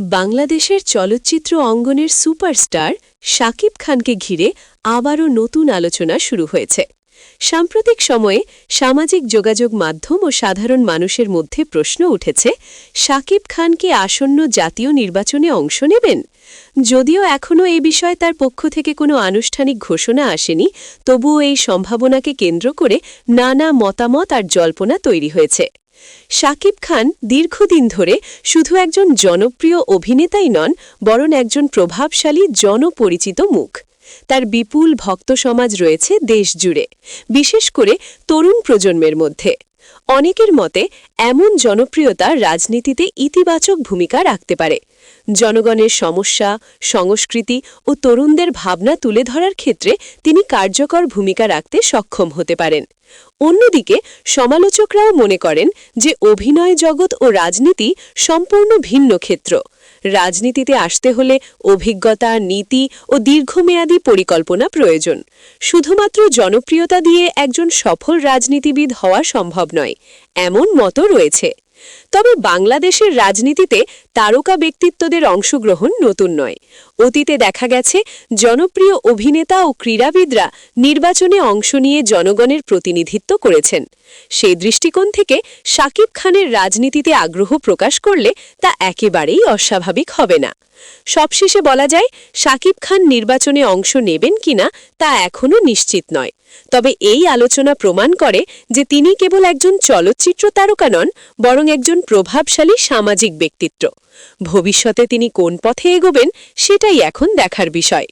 বাংলাদেশের চলচ্চিত্র অঙ্গনের সুপারস্টার শাকিব খানকে ঘিরে আবারও নতুন আলোচনা শুরু হয়েছে। সাম্প্রতিক সময়ে সামাজিক যোগাযোগ মাধ্যম ও সাধারণ মানুষের মধ্যে প্রশ্ন উঠেছে, শাকিব খান কি আসন্ন জাতীয় নির্বাচনে অংশ নেবেন? যদিও এখনও এ বিষয়ে তার পক্ষ থেকে কোনো আনুষ্ঠানিক ঘোষণা আসেনি, তবুও এই সম্ভাবনাকে কেন্দ্র করে নানা মতামত আর জল্পনা তৈরি হয়েছে। শাকিব খান দীর্ঘদিন ধরে শুধু একজন জনপ্রিয় অভিনেতাই নন, বরং একজন প্রভাবশালী জনপরিচিত মুখ। তার বিপুল ভক্ত সমাজ রয়েছে দেশ জুড়ে বিশেষ করে তরুণ প্রজন্মের মধ্যে। অনেকের মতে এমন জনপ্রিয়তা রাজনীতিতে ইতিবাচক ভূমিকা রাখতে পারে। জনগণের সমস্যা, সংস্কৃতি ও তরুণদের ভাবনা তুলে ধরার ক্ষেত্রে তিনি কার্যকর ভূমিকা রাখতে সক্ষম হতে পারেন। অন্যদিকে, সমালোচকরাও মনে করেন যে অভিনয় জগৎ ও রাজনীতি সম্পূর্ণ ভিন্ন ক্ষেত্র। রাজনীতিতে আসতে হলে অভিজ্ঞতা, নীতি ও দীর্ঘমেয়াদী পরিকল্পনা প্রয়োজন। শুধুমাত্র জনপ্রিয়তা দিয়ে একজন সফল রাজনীতিবিদ হওয়া সম্ভব নয়, এমন মতো রয়েছে। তবে বাংলাদেশের রাজনীতিতে তারকা ব্যক্তিত্বদের অংশগ্রহণ নতুন নয়। অতীতে দেখা গেছে জনপ্রিয় অভিনেতা ও ক্রীড়াবিদরা নির্বাচনে অংশ নিয়ে জনগণের প্রতিনিধিত্ব করেছেন। সেই দৃষ্টিকোণ থেকে শাকিব খানের রাজনীতিতে আগ্রহ প্রকাশ করলে তা একেবারেই অস্বাভাবিক হবে না। সবশেষে বলা যায়, শাকিব খান নির্বাচনে অংশ নেবেন কিনা তা এখনও নিশ্চিত নয়। তবে এই আলোচনা প্রমাণ করে যে তিনি কেবল একজন চলচ্চিত্র তারকা নন, বরং একজন প্রভাবশালী সামাজিক ব্যক্তিত্ব। ভবিষ্যতে তিনি কোন পথে এগোবেন সেটাই এখন দেখার বিষয়।